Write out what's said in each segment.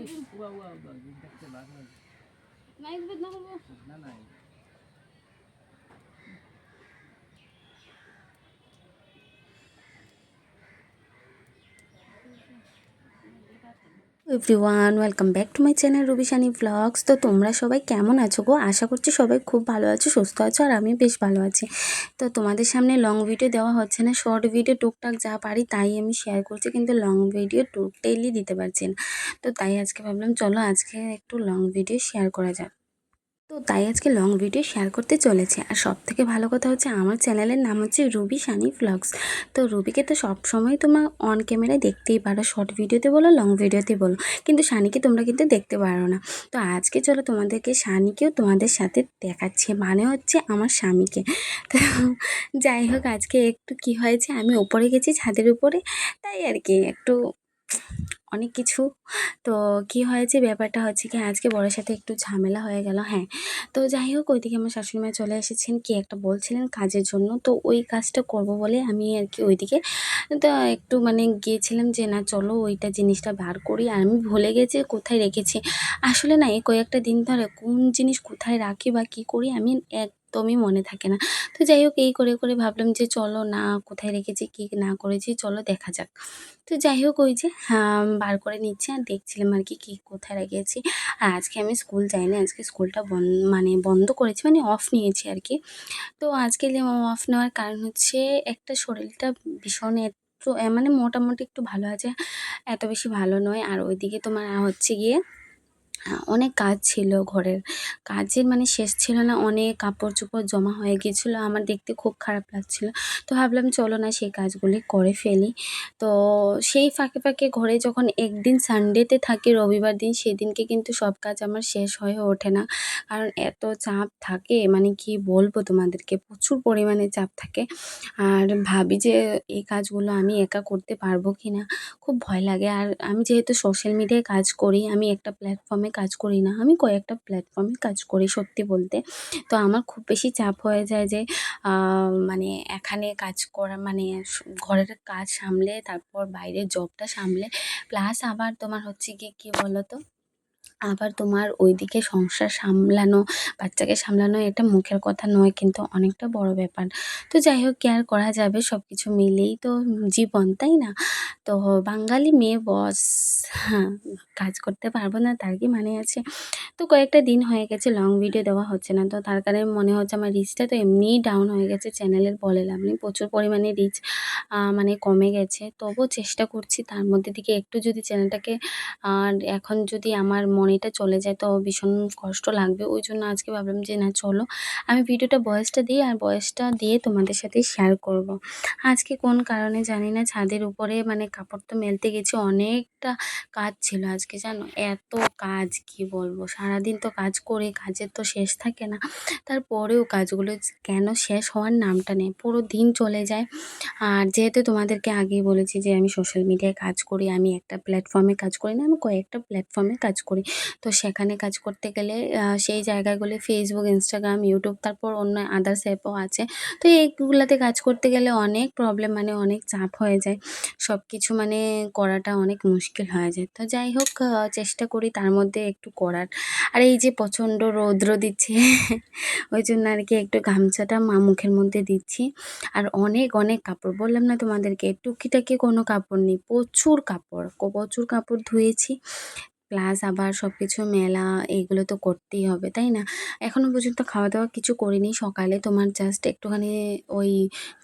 Wow, wow, wow. Yung kasi ba? Naigod na ko mo. Nanay. Everyone, welcome back to my channel Rubishani vlogs. তো তোমরা সবাই কেমন আছো গো? আশা করছি সবাই খুব ভালো আছো, সুস্থ আছো, আর আমি বেশ ভালো আছি। তো তোমাদের সামনে লং ভিডিও দেওয়া হচ্ছে না শর্ট ভিডিও টুকটাক যা পারি তাই আমি শেয়ার করছি, কিন্তু লং ভিডিও টোটালি দিতে পারছি না। তো তাই আজকে ভাবলাম, চলো আজকে একটু লং ভিডিও শেয়ার করা যাক। তাই আজকে লং ভিডিও শেয়ার করতে চলেছে। আর সব থেকে ভালো কথা হচ্ছে আমার চ্যানেলের নাম হচ্ছে রুবি সানি ব্লগস তো রুবিকে তো সব সময় তোমার অন ক্যামেরায় দেখতেই পারো শর্ট ভিডিওতে বলো লং ভিডিওতে বলো। কিন্তু সানিকে তোমরা কিন্তু দেখতে পারো না। তো আজকে চলো তোমাদেরকে সানিকেও তোমাদের সাথে দেখাচ্ছে মানে হচ্ছে আমার স্বামীকে। তো যাই হোক, আজকে একটু কি হয়েছে, আমি ওপরে গেছি ছাদের উপরে, তাই আর কি একটু অনেক কিছু তো কি হয়েছে? ব্যাপারটা হচ্ছে কি, আজকে বড়ের সাথে একটু ঝামেলা হয়ে গেল হ্যাঁ। তো যাই হোক, ওইদিকে আমার শাশুড়ি মা চলে এসেছেন, কি একটা বলছিলেন কাজের জন্য। তো ওই কাজটা করব বলে আমি আর কি ওইদিকে তো একটু মানে গিয়েছিলাম যে, না, চলো ওইটা জিনিসটা বার করি। আর আমি ভুলে গেছি কোথায় রেখেছি। আসলে না এই কয়েকটা দিন ধরে কোন জিনিস কোথায় রাখি বা কী করি আমি এক একদমই মনে থাকে না। তো যাই হোক, এই করে করে ভাবলাম যে, চলো না, কোথায় রেখেছি, কী না করেছি, চলো দেখা যাক। তো যাই হোক, ওই যে বার করে নিচ্ছে। দেখছিলাম আর কি, কী কোথায় রেখেছি। আর আজকে আমি স্কুল যাইনি, আজকে স্কুলটা বন মানে বন্ধ করেছি মানে অফ নিয়েছি আর কি। তো আজকে অফ নেওয়ার কারণ হচ্ছে, একটা শরীরটা ভীষণ একটু মানে মোটামুটি একটু ভালো আছে, এত বেশি ভালো নয়। আর ওইদিকে তোমার হচ্ছে গিয়ে অনেক কাজ ছিল ঘরের। কাজের মানে শেষ ছিল না, অনেক কাপড় চোপড় জমা হয়ে গিয়েছিল, আমার দেখতে খুব খারাপ লাগছিল। তো ভাবলাম চলো না সেই কাজগুলি করে ফেলি। তো সেই ফাঁকে ফাঁকে ঘরে যখন একদিন সানডেতে থাকি, রবিবার দিন, সেদিনকে কিন্তু সব কাজ আমার শেষ হয়ে ওঠে না। কারণ এত চাপ থাকে মানে কি বলব তোমাদেরকে, প্রচুর পরিমাণে চাপ থাকে। আর ভাবি যে এই কাজগুলো আমি একা করতে পারব কি না খুব ভয় লাগে। আর আমি যেহেতু সোশ্যাল মিডিয়ায় কাজ করি, আমি একটা প্ল্যাটফর্মে কাজ করি না। আমি কয়েকটা প্ল্যাটফর্মে কাজ করি সত্যি বলতে। তো আমার খুব বেশি চাপ হয়ে যায় যে মানে এখানে কাজ করা মানে ঘরের কাজ সামলে, তারপর বাইরের জবটা সামলে। প্লাস আবার তোমার হচ্ছে কি কী বলো তো আবার তোমার ওইদিকে সংসার সামলানো, বাচ্চাকে সামলানো এটা মুখের কথা নয়, কিন্তু অনেকটা বড় ব্যাপার। তো যাই হোক কেয়ার করা যাবে? সব কিছু মিলেই তো জীবন, তাই না? তো বাঙালি মেয়ে বস হ্যাঁ কাজ করতে পারব না, তার কি মানে আছে? তো কয়েকটা দিন হয়ে গেছে লং ভিডিও দেওয়া হচ্ছে না, তো তার কারণে মনে হচ্ছে আমার রিচটা তো এমনিই ডাউন হয়ে গেছে চ্যানেলের বলে লাভ নেই, প্রচুর পরিমাণে রিচ মানে কমে গেছে। তবুও চেষ্টা করছি, তার মধ্যে থেকে একটু যদি চ্যানেলটাকে আর এখন যদি আমার মনিটা চলে যায়, তো ভীষণ কষ্ট লাগবে। ওই জন্য আজকে ভাবলাম যে, না, চলো। আমি ভিডিওটা বয়সটা দিই আর বয়সটা দিয়ে তোমাদের সাথে শেয়ার করব। আজকে কোন কারণে জানি না, ছাদের উপরে মানে কাপড় তো মেলতে গেছি, অনেকটা কাজ ছিল আজকে, জানো? এত কাজ, কি বলব? সারাদিন তো কাজ করে, কাজের তো শেষ থাকে না। তারপরেও কাজগুলো কেন শেষ হওয়ার নামটা নেই, পুরো দিন চলে যায়। আর যেহেতু তোমাদেরকে আগেই বলেছি যে, আমি সোশ্যাল মিডিয়ায় কাজ করি, আমি একটা প্ল্যাটফর্মে কাজ করি না, আমি কয়েকটা প্ল্যাটফর্মে কাজ করি। তো সেখানে কাজ করতে গেলে সেই জায়গাগুলো ফেসবুক ইনস্টাগ্রাম ইউটিউব তারপর অন্য আদার্স অ্যাপও আছে। তো এইগুলাতে কাজ করতে গেলে অনেক প্রবলেম মানে অনেক চাপ হয়ে যায়। সব কিছু মানে করাটা অনেক মুশকিল হয়ে যায়। তো যাই হোক চেষ্টা করি তার মধ্যে একটু করার। আর এই যে প্রচণ্ড রৌদ্র দিচ্ছে, ওই জন্য আর কি একটু গামছাটা মা মুখের মধ্যে দিচ্ছি। আর অনেক অনেক কাপড়, বললাম না তোমাদেরকে, টুকিটাকি কোনো কাপড় নেই, প্রচুর কাপড় প্রচুর কাপড় ধুয়েছি। প্লাস আবার সব কিছু মেলা এইগুলো তো করতেই হবে, তাই না? এখনও পর্যন্ত খাওয়া দাওয়া কিছু করিনি, সকালে তোমার জাস্ট একটুখানি ওই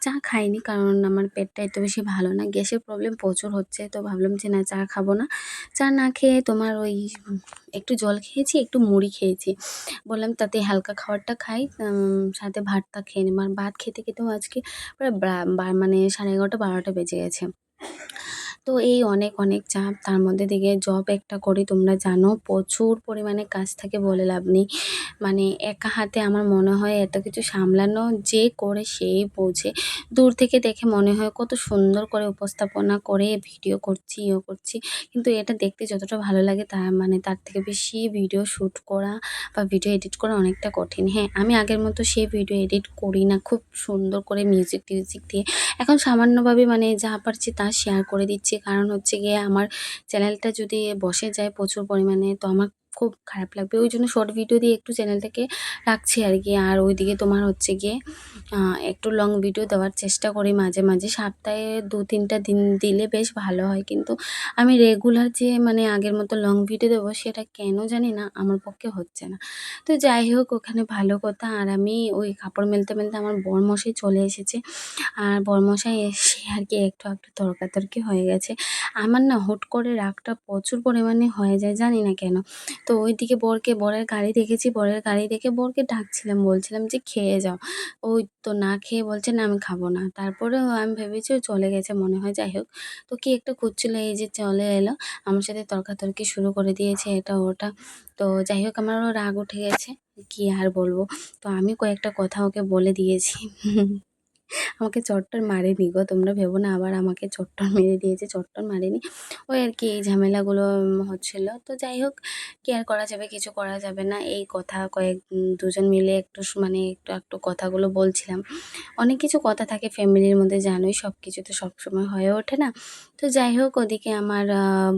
চা খাইনি কারণ আমার পেটটা এত বেশি ভালো না, গ্যাসের প্রবলেম প্রচুর হচ্ছে, তো ভাবলাম যে না, চা খাব না। চা না খেয়ে তোমার ওই একটু জল খেয়েছি, একটু মুড়ি খেয়েছি। বললাম তাতে হালকা খাবারটা খাই সাথে ভাতটা খেয়ে নিই। আর ভাত খেতে খেতেও আজকে প্রায় মানে সাড়ে এগারোটা, বারোটা বেজে গেছে। তো এই অনেক অনেক চাপ। তার মধ্যে থেকে জব একটা করি, তোমরা জানো, প্রচুর পরিমাণে কাজ থাকে বলে লাভ নেই। মানে একা হাতে আমার মনে হয় এত কিছু সামলানো যে করে সেই বোঝে। দূর থেকে দেখে মনে হয় কত সুন্দর করে উপস্থাপনা করে ভিডিও করছি ইয়ে করছি। কিন্তু এটা দেখতে যতটা ভালো লাগে তার মানে তার থেকে বেশি ভিডিও শ্যুট করা বা ভিডিও এডিট করা অনেকটা কঠিন। হ্যাঁ আমি আগের মতো সেই ভিডিও এডিট করি না। খুব সুন্দর করে মিউজিক টিউজিক দিয়ে। এখন সামান্যভাবে মানে যা পারছি তা শেয়ার করে দিচ্ছি। কারণ হচ্ছে গিয়ে আমার চ্যানেলটা যদি বসে যায় প্রচুর পরিমাণে তো আমার খুব খারাপ লাগবে। ওই জন্য শর্ট ভিডিও দিয়ে একটু চ্যানেলটাকে রাখছি আর কি। আর ওইদিকে তোমার হচ্ছে গিয়ে একটু লং ভিডিও দেওয়ার চেষ্টা করি মাঝে মাঝে। সপ্তাহে দু, তিনটা দিন দিলে বেশ ভালো হয়। কিন্তু আমি রেগুলার যে মানে আগের মতো লং ভিডিও দেবো সেটা কেন জানি না, আমার পক্ষে হচ্ছে না। তো যাই হোক, ওখানে ভালো কথা। আর আমি ওই কাপড় মেলতে মেলতে আমার বরমশাই চলে এসেছে। আর বরমশাই এসে আর কি একটু একটু তর্কাতর্কি হয়ে গেছে। আমার না হুট করে রাগটা প্রচুর পরিমাণে হয়ে যায়, জানি না কেন। তো ওইদিকে বরকে বরের গাড়ি দেখেছি, বরের গাড়ি দেখে বরকে ডাকছিলাম, বলছিলাম যে খেয়ে যাও। ওই তো না খেয়ে বলছে, না, আমি খাব না। তারপরে আমি ভেবেছি ও চলে গেছে, মনে হয়, যাই হোক। তো কি একটা করছিল এই যে চলে এলো, আমার সাথে তর্কাতর্কি শুরু করে দিয়েছে, এটা, ওটা। তো যাই হোক, আমারও রাগ উঠে গেছে, কি আর বলব? তো আমি কয়েকটা কথা ওকে বলে দিয়েছি। আমাকে চট্টর মারেনি গো, তোমরা ভেবো না, আবার আমাকে চট্টর মেরে দিয়েছে, চট্টর মারেনি। ওই আর কি, এই ঝামেলাগুলো হচ্ছিল। তো যাই হোক, কি আর করা যাবে, কিছু করা যাবে না। এই কথা কয়েক দুজন মিলে একটু মানে একটু একটু কথাগুলো বলছিলাম। অনেক কিছু কথা থাকে ফ্যামিলির মধ্যে, জানোই সব কিছু তো সবসময় হয়ে ওঠে না। তো যাই হোক, ওদিকে আমার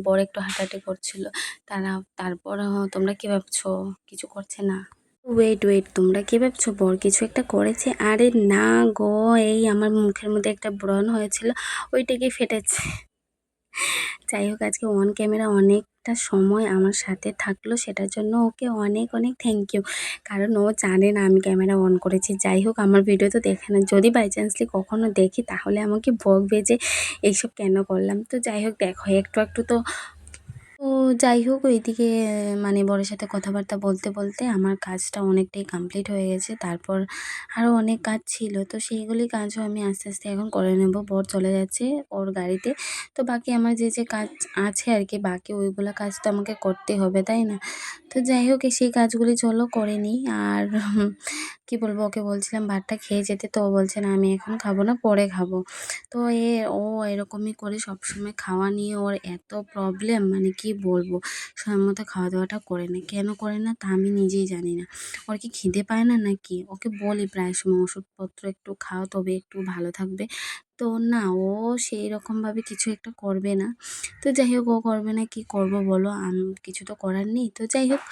বড় একটু হাঁটাহাঁটি করছিল। তারা তারপর তোমরা কী ভাবছ? কিছু করছে না? ওয়েট ওয়েট তোমরা কি ভাবছ? বর কিছু একটা করেছে? আরে না গো, এই আমার মুখের মধ্যে একটা ব্রণ হয়েছিল, ওইটাকে ফেটেছে। যাই হোক, আজকে অন ক্যামেরা অনেকটা সময় আমার সাথে থাকল, সেটার জন্য ওকে অনেক অনেক থ্যাংক ইউ কারণ ও জানে না আমি ক্যামেরা অন করেছি। যাই হোক, আমার ভিডিও তো দেখে না। যদি বাই চান্সলি কখনও দেখি, তাহলে আমাকে বকবে যে, এইসব কেন করলাম? তো যাই হোক, দেখো, একটু একটু তো তো যাই হোক, ওইদিকে মানে বরের সাথে কথাবার্তা বলতে বলতে আমার কাজটা অনেকটাই কমপ্লিট হয়ে গেছে। তারপর আরও অনেক কাজ ছিল। তো সেইগুলি কাজও আমি আস্তে আস্তে এখন করে নেব। বর চলে যাচ্ছে ওর গাড়িতে। তো বাকি আমার যে যে কাজ আছে আর কি, বাকি ওইগুলো কাজ তো আমাকে করতে হবে, তাই না? তো যাই হোক সেই কাজগুলি চলো করে নিই। আর কি বলব, ওকে বলছিলাম ভাতটা খেয়ে যেতে, তো ও বলছে, না, আমি এখন খাব না, পরে খাব। তো এ, ও এরকমই করে সবসময় খাওয়া নিয়ে ওর এত প্রবলেম মানে কি বলব, সময় মতো খাওয়া দাওয়াটা করে না কেন করে না, তা আমি নিজেই জানি না। ওর কি খিদে পায় না নাকি? ওকে বলি প্রায় সময়, ওষুধপত্র একটু খাও, তবে একটু ভালো থাকবে। তো না, ও সেই রকমভাবে কিছু একটা করবে না। তো যাই হোক, ও করবে না, কি করব বলো? আমি, কিছু তো করার নেই। তো যাই হোক,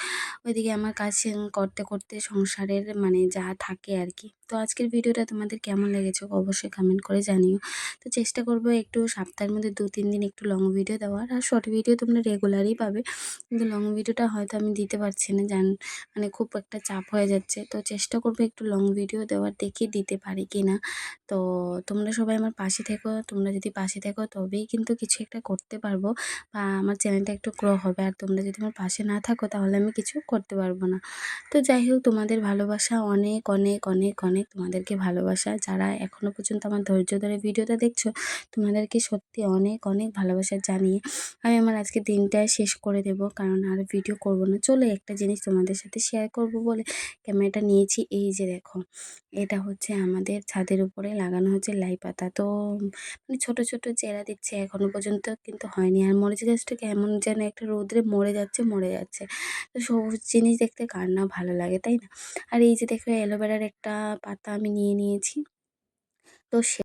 ওইদিকে আমার কাজ করতে করতে সংসারের মানে যা থাকে আর কি। তো আজকের ভিডিওটা তোমাদের কেমন লেগেছে অবশ্যই কমেন্ট করে জানিও। তো চেষ্টা করব একটু সপ্তাহের মধ্যে দু, তিন দিন একটু লং ভিডিও দেওয়ার। আর শর্ট ভিডিও তোমরা রেগুলারই পাবে। কিন্তু লং ভিডিওটা হয়তো আমি দিতে পারছি না। জান মানে খুব একটা চাপ হয়ে যাচ্ছে। তো চেষ্টা করব একটু লং ভিডিও দেওয়ার। দেখি দিতে পারি কি না তো তোমরা সবাই আমার পাশে থেকো, তোমরা যদি পাশে থেকো তবেই কিন্তু কিছু একটা করতে পারব। বা আমার চ্যানেলটা একটু গ্রো হবে। আর তোমরা যদি আমার পাশে না থাকো তাহলে আমি কিছু করতে পারব না। তো যাই হোক, তোমাদের ভালোবাসা অনেক অনেক অনেক অনেক তোমাদেরকে ভালোবাসা। যারা এখনও পর্যন্ত আমার ধৈর্য ধরে ভিডিওটা দেখছ, তোমাদেরকে সত্যি অনেক অনেক ভালোবাসা জানিয়ে আমি আমার আজকে দিনটা শেষ করে দেব। কারণ আর ভিডিও করব না। চলো একটা জিনিস তোমাদের সাথে শেয়ার করব বলে ক্যামেরাটা নিয়েছি। এই যে দেখো, এটা হচ্ছে আমাদের ছাদের উপরে লাগানো হচ্ছে লাই পাতা। তো মানে ছোটো ছোটো চেরা দিচ্ছে এখনও পর্যন্ত কিন্তু হয়নি। আর মরিচ গাছটা কেমন যেন একটা রোদ্রে মরে যাচ্ছে মরে যাচ্ছে। তো সবুজ জিনিস দেখতে কার না ভালো লাগে, তাই না? আর এই যে দেখো অ্যালোভেরার একটা পাতা আমি নিয়ে নিয়েছি। তো সে